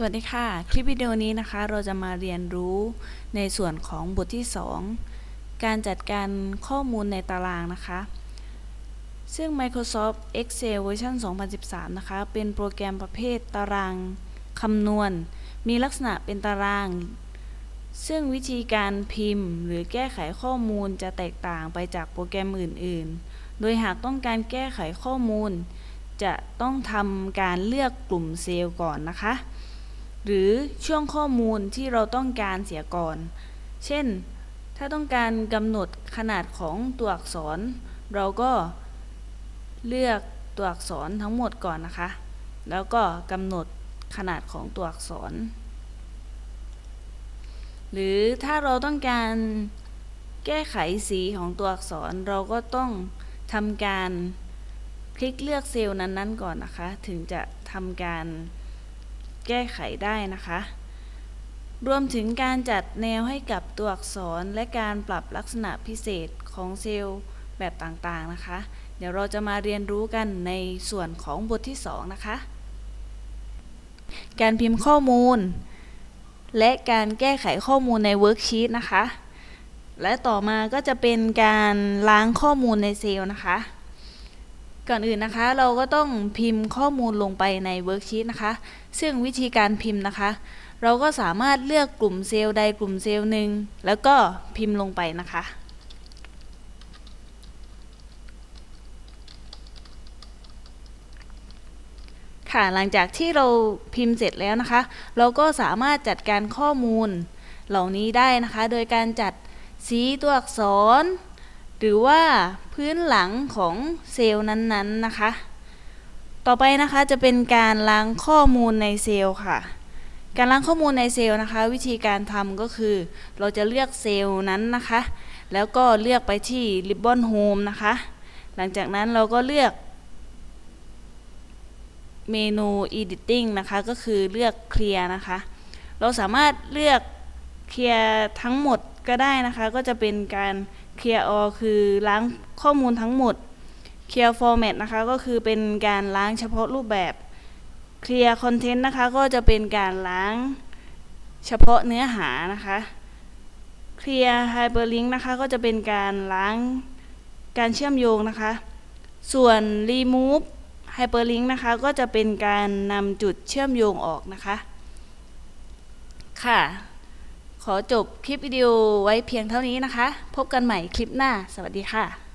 สวัสดีค่ะ คลิปวิดีโอนี้นะคะเราจะมาเรียนรู้ในส่วนของบทที่ 2 การจัดการข้อมูลในตารางนะคะ ซึ่ง Microsoft Excel เวอร์ชัน2013 นะคะ เป็นโปรแกรมประเภทตารางคำนวณ มีลักษณะเป็นตาราง ซึ่งวิธีการพิมพ์ หรือแก้ไขข้อมูลจะแตกต่างไปจากโปรแกรมอื่น ๆ โดยหากต้องการแก้ไขข้อมูล จะต้องทำการเลือกกลุ่มเซลล์ก่อนนะคะ หรือช่วงข้อมูลที่เราต้องการเสียก่อน เช่น ถ้าต้องการกำหนดขนาดของตัวอักษร เราก็เลือกตัวอักษรทั้งหมดก่อนนะคะ แล้วก็กำหนดขนาดของตัวอักษร หรือถ้าเราต้องการแก้ไขสีของตัวอักษร เราก็ต้องทำการคลิกเลือกเซลล์นั้นๆก่อนนะคะ ถึงจะทำการ แก้ไขได้นะคะ รวมถึงการจัดแนวให้กับตัวอักษรและการปรับลักษณะพิเศษของเซลล์แบบต่างๆนะคะ เดี๋ยวเราจะมาเรียนรู้กันในส่วนของบทที่ 2 นะคะ การพิมพ์ข้อมูล และการแก้ไขข้อมูลในเวิร์กชีตนะคะ และต่อมาก็จะเป็นการล้างข้อมูลในเซลล์นะคะ ก่อนอื่นนะคะ เราก็ต้องพิมพ์ข้อมูลลงไปในเวิร์กชีตนะคะ ซึ่งวิธีการพิมพ์นะคะ เราก็สามารถเลือกกลุ่มเซลล์ใดกลุ่มเซลล์หนึ่งแล้วก็พิมพ์ลงไปนะคะค่ะหลังจากที่เราพิมพ์เสร็จแล้วนะคะ เราก็สามารถจัดการข้อมูลเหล่านี้ได้นะคะ โดยการจัดสีตัวอักษร หรือว่าพื้นหลังของเซลล์นั้นๆนะคะ ต่อไปนะคะจะเป็นการล้างข้อมูลในเซลล์ค่ะ การล้างข้อมูลในเซลล์นะคะ วิธีการทำก็คือ เราจะเลือกเซลล์นั้นนะคะ แล้วก็เลือกไปที่ Ribbon Home นะคะ หลังจากนั้นเราก็เลือกเมนู Editing นะคะ ก็คือเลือกเคลียร์นะคะ เราสามารถเลือกเคลียร์ทั้งหมดก็ได้นะคะ ก็จะเป็นการ เคลียร์ all คือล้างข้อมูลทั้งหมดเคลียร์ format นะคะก็คือเป็นการล้างเฉพาะรูปแบบเคลียร์ content นะคะก็จะเป็นการล้างเฉพาะเนื้อหานะคะเคลียร์ hyperlink นะคะก็จะเป็นการล้างการเชื่อมโยงนะคะ ส่วน remove hyperlink นะคะก็จะเป็นการนำจุดเชื่อมโยงออกนะคะ ค่ะ ขอจบคลิปวิดีโอไว้เพียงเท่านี้นะคะ พบกันใหม่คลิปหน้า สวัสดีค่ะ